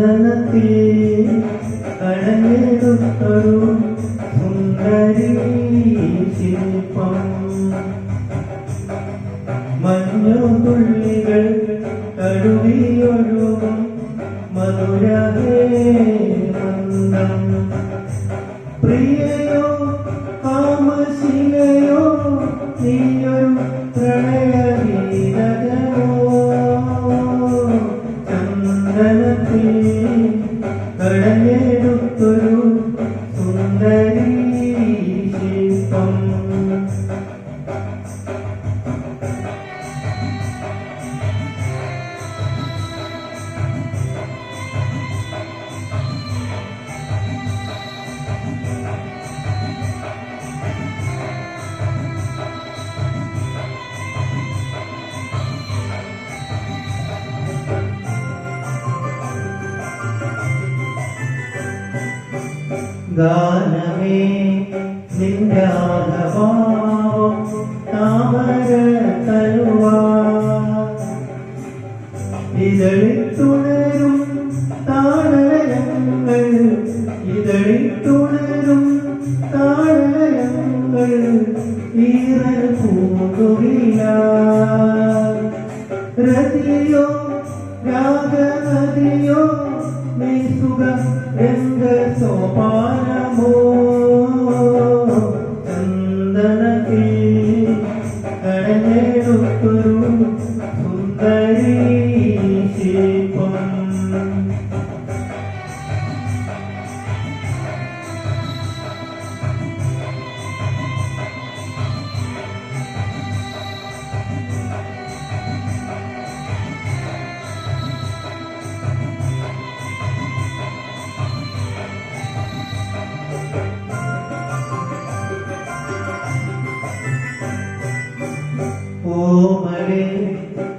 ചന്ദനത്തിൽ കടഞ്ഞെടുത്തൊരു സുന്ദരി ശില്പം. മഞ്ഞുതുള്ളികൾ കടുവിയൊഴുക സുന്ദരി ഗാനമേ നിന്ദാഭാവം താമര തരുവാ. ഇതളിൽ തുണരും താളയങ്ങൾ ഇതളിൽ തുണരും താളയങ്ങൾ ഈറൻ പൂങ്കുവില. രതിയോ രാഗനദിയോ ഓമരെ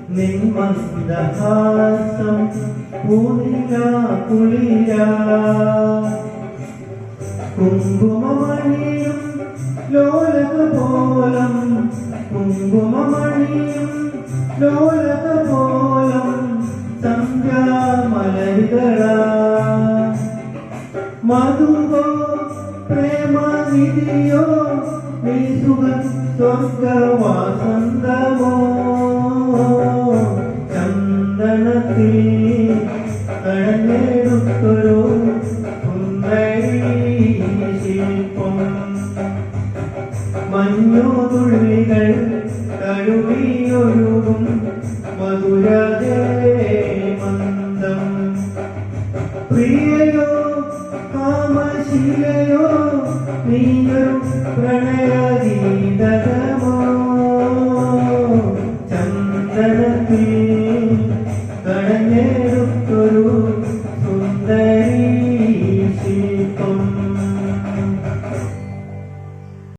നിന്മന്ദഹാസം പൂനില കുളിര. കുങ്കുമമണിയും ലോലക പോലം കുങ്കുമമണിയും ലോലക പോലം സന്ധ്യാമലരികള മധുവോ പ്രേമനിധിയോ നീ സുഖ സ്വർഗവാസന്തമോ ചന്ദനത്തിൽ കടഞ്ഞെടുത്തൊരു ശില്പം മഞ്ഞുതുള്ളികൾ കഴുകിയൊഴുകും ಕ್ರಿಯೆಯೋ ಕಾಮಶೀಲೆಯೋ ನೀನು ಪ್ರಣಯದಿಂದ